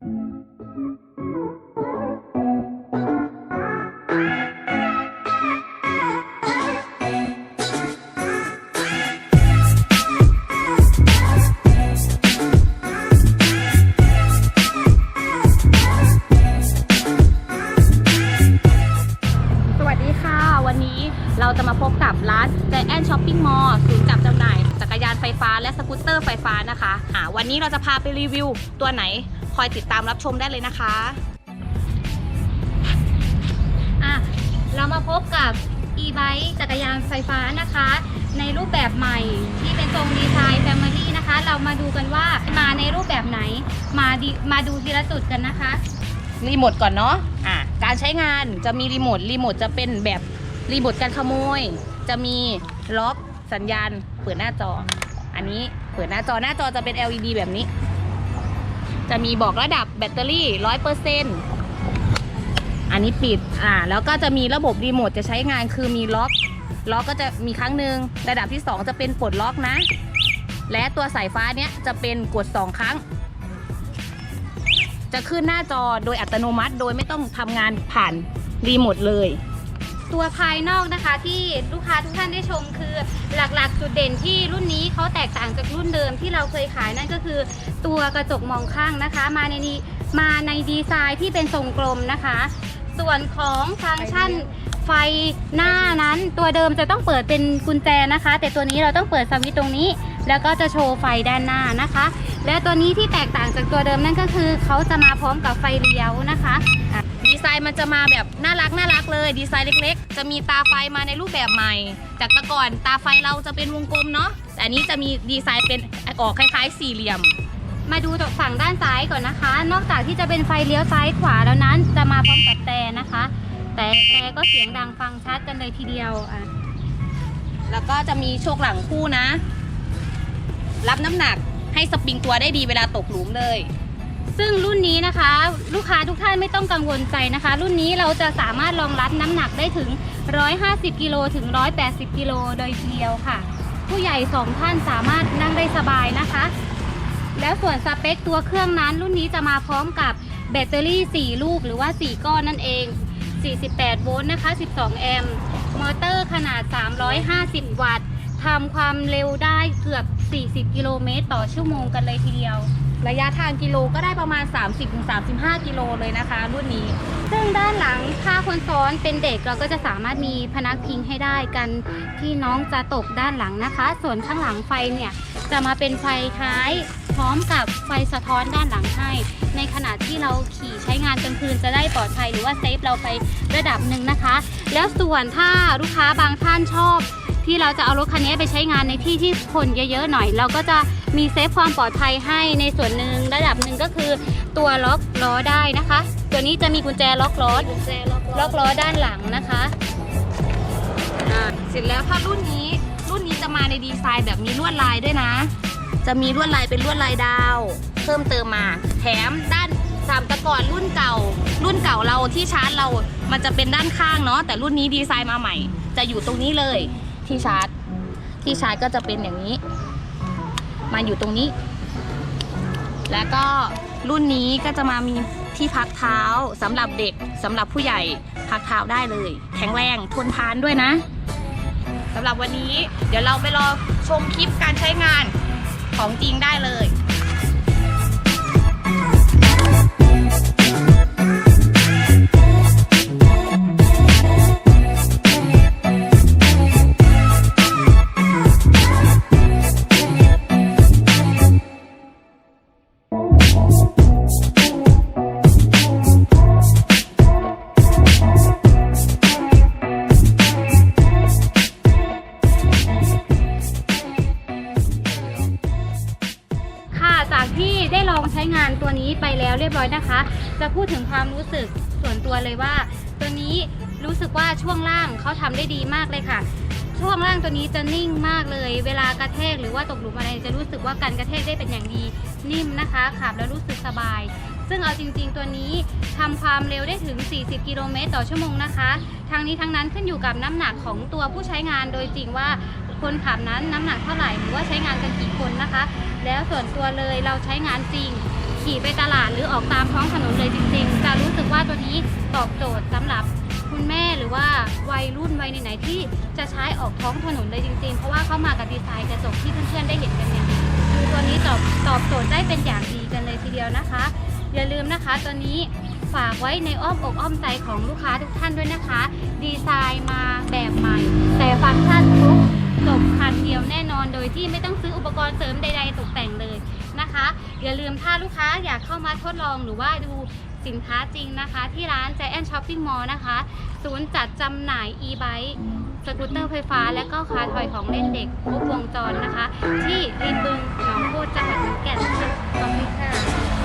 สวัสดีค่ะ วันนี้เราจะมาพบกับร้าน Giant Shopping Mall ศูนย์จับจำหน่าย จักรยานไฟฟ้าและสกูตเตอร์ไฟฟ้านะคะอ่าวันนี้เราจะพาไปรีวิวตัวไหน อยติดตามรับชมได้เลยนะคะอะเรามาพบกับ e-bike จักรยานไฟฟ้านะคะ ในรูปแบบใหม่ที่เป็นทรงดีไซน์แฟมิลี่นะคะ เรามาดูกันว่ามาในรูปแบบไหน มาดีมาดูทีละจุดกันนะคะ รีโมทก่อนเนาะอะการใช้งานจะมีรีโมทรีโมทจะเป็นแบบรีโมทการขโมย จะมีล็อกสัญญาณเปิดหน้าจอ อันนี้เปิดหน้าจอหน้าจอจะเป็น LED แบบนี้ จะมีบอกระดับแบตเตอรี่ร้อยเปอร์เซ็นต์อันนี้ปิด อ่า แล้วก็จะมีระบบรีโมทจะใช้งานคือมีล็อก ล็อกก็จะมีครั้งหนึ่งระดับที่ 2 จะเป็นปลดล็อกนะ และตัวสายฟ้าเนี้ยจะเป็นกด 2 ครั้ง จะขึ้นหน้าจอโดยอัตโนมัติโดยไม่ต้องทำงานผ่านรีโมทเลย ตัวภายนอกนะคะที่ลูกค้าทุกท่านได้ชมคือหลักๆ จุดเด่นที่รุ่นนี้เขาแตกต่างจากรุ่นเดิมที่เราเคยขายนั่นก็คือ ตัวกระจกมองข้างนะคะ มาในนี้มาในดีไซน์ที่เป็นทรงกลมนะคะ ส่วนของฟังก์ชันไฟหน้านั้น ตัวเดิมจะต้องเปิดเป็นกุญแจนะคะ แต่ตัวนี้เราต้องเปิดสวิตช์ตรงนี้ แล้วก็จะโชว์ไฟด้านหน้านะคะ และตัวนี้ที่แตกต่างจากตัวเดิมนั่นก็คือเขาจะมาพร้อมกับไฟเลี้ยวนะคะ ไซน์มันจะมาแบบน่ารักน่ารักเลย ดีไซน์เล็กๆ จะมีตาไฟมาในรูปแบบใหม่ จากแต่ก่อนตาไฟเราจะเป็นวงกลมเนาะแต่อันนี้จะมีดีไซน์เป็นออกคล้ายๆ สี่เหลี่ยม มาดูตรงฝั่งด้านซ้ายก่อนนะคะ นอกจากที่จะเป็นไฟเลี้ยวซ้ายขวาแล้วนั้น จะมาพร้อมกับแต่นะคะ แต่แต่ก็เสียงดังฟังชัดกันเลยทีเดียวอะแล้วก็จะมีโชคหลังคู่นะ รับน้ำหนักให้สปริงตัวได้ดีเวลาตกหลุมเลย ซึ่งรุ่นนี้นะคะ ลูกค้าทุกท่านไม่ต้องกังวลใจนะคะ รุ่นนี้เราจะสามารถรองรับน้ำหนักได้ถึง 150 กิโลถึง 180 กิโลโดยเดียวค่ะ ผู้ใหญ่ 2 ท่านสามารถนั่งได้สบายนะคะ แล้วส่วนสเปคตัวเครื่องนั้น รุ่นนี้จะมาพร้อมกับแบตเตอรี่ 4 ลูกหรือว่า 4 ก้อนนั่นเอง 48 โวลต์นะคะ 12 แอมป์มอเตอร์ขนาด 350 วัตต์ทำความเร็วได้เกือบ 40 กิโลเมตรต่อชั่วโมงกันเลยทีเดียว ระยะทางกิโลก็ได้ประมาณ 30-35 กิโลเลยนะคะ รุ่นนี้ ซึ่งด้านหลังถ้าคนซ้อนเป็นเด็กเราก็จะสามารถมีพนักพิงให้ได้กันที่น้องจะตกด้านหลังนะคะ ส่วนข้างหลังไฟเนี่ยจะมาเป็นไฟท้ายพร้อมกับไฟสะท้อนด้านหลังให้ ในขณะที่เราขี่ใช้งานกลางคืนจะได้ปลอดภัยหรือว่าเซฟเราไประดับหนึ่งนะคะ แล้วส่วนถ้าลูกค้าบางท่านชอบ ที่เราจะเอารถคันนี้ไปใช้งานในที่ที่คนเยอะๆหน่อย เราก็จะมีเซฟความปลอดภัยให้ในส่วนหนึ่งระดับหนึ่งก็คือตัวล็อกล้อได้นะคะ ตัวนี้จะมีกุญแจล็อกล้อล็อกล้อด้านหลังนะคะอ่าเสร็จแล้วถ้ารุ่นนี้รุ่นนี้จะมาในดีไซน์แบบมีลวดลายด้วยนะ จะมีลวดลายเป็นลวดลายดาว เพิ่มเติมมา แถมด้านสามตะกอนรุ่นเก่า รุ่นเก่าเราที่ชาร์จเรา มันจะเป็นด้านข้างเนาะแต่รุ่นนี้ดีไซน์มาใหม่ จะอยู่ตรงนี้เลย ที่ชาร์จ ที่ชาร์จก็จะเป็นอย่างนี้ มาอยู่ตรงนี้ แล้วก็รุ่นนี้ก็จะมามีที่พักเท้าสำหรับเด็กสำหรับผู้ใหญ่พักเท้าได้เลย แข็งแรงทนทานด้วยนะสำหรับวันนี้ เดี๋ยวเราไปรอชมคลิปการใช้งานของจริงได้เลย ช้งานตัวนี้ไปแล้วเรียบร้อยนะคะ จะพูดถึงความรู้สึกส่วนตัวเลยว่า ตัวนี้รู้สึกว่าช่วงล่างเขาทำได้ดีมากเลยค่ะ ช่วงล่างตัวนี้จะนิ่งมากเลย เวลากระแทกหรือว่าตกหลุมอะไรจะรู้สึกว่าการกระแทกได้เป็นอย่างดีนิ่มนะคะขับแล้วรู้สึกสบาย ซึ่งเอาจริง ๆ ตัวนี้ทำความเร็วได้ถึง 40 กิโลเมตรต่อชั่วโมงนะคะทางนี้ทั้งนั้นขึ้นอยู่กับน้ำหนักของตัวผู้ใช้งานโดยจริงว่า คนขับนั้นน้ำหนักเท่าไหร่หรือว่าใช้งานกันกี่คนนะคะ แล้วส่วนตัวเลยเราใช้งานจริง ขี่ไปตลาดหรือออกตามท้องถนนเลยจริง ๆ จะรู้สึกว่าตัวนี้ตอบโจทย์สำหรับคุณแม่หรือว่าวัยรุ่นวัยไหนๆที่จะใช้ออกท้องถนนเลยจริงๆ เพราะว่าเข้ามากับดีไซน์กระจกที่เพื่อนๆได้เห็นกันเนี่ยคือตัวนี้ตอบตอบโจทย์ได้เป็นอย่างดีกันเลยทีเดียวนะคะ อย่าลืมนะคะตัวนี้ฝากไว้ในอ้อมอกอ้อมใจของลูกค้าทุกท่านด้วยนะคะ ดีไซน์มาแบบใหม่ แต่ฟังก์ชันครบ จบคันเดียวแน่นอนโดยที่ไม่ต้องซื้ออุปกรณ์เสริมใด ๆ ตกแต่งเลยนะคะ อย่าลืมถ้าลูกค้าอยากเข้ามาทดลองหรือว่าดูสินค้าจริงนะคะ ที่ร้าน Giant Shopping Mall นะคะ ศูนย์จัดจำหน่าย e-bike สกูตเตอร์ไฟฟ้า และก็คาร์ทอยของเล่นเด็กครบวงจรนะคะ ที่ริมบึงหนองโคตจังหวัดขอนแก่นค่ะขอบคุณค่ะ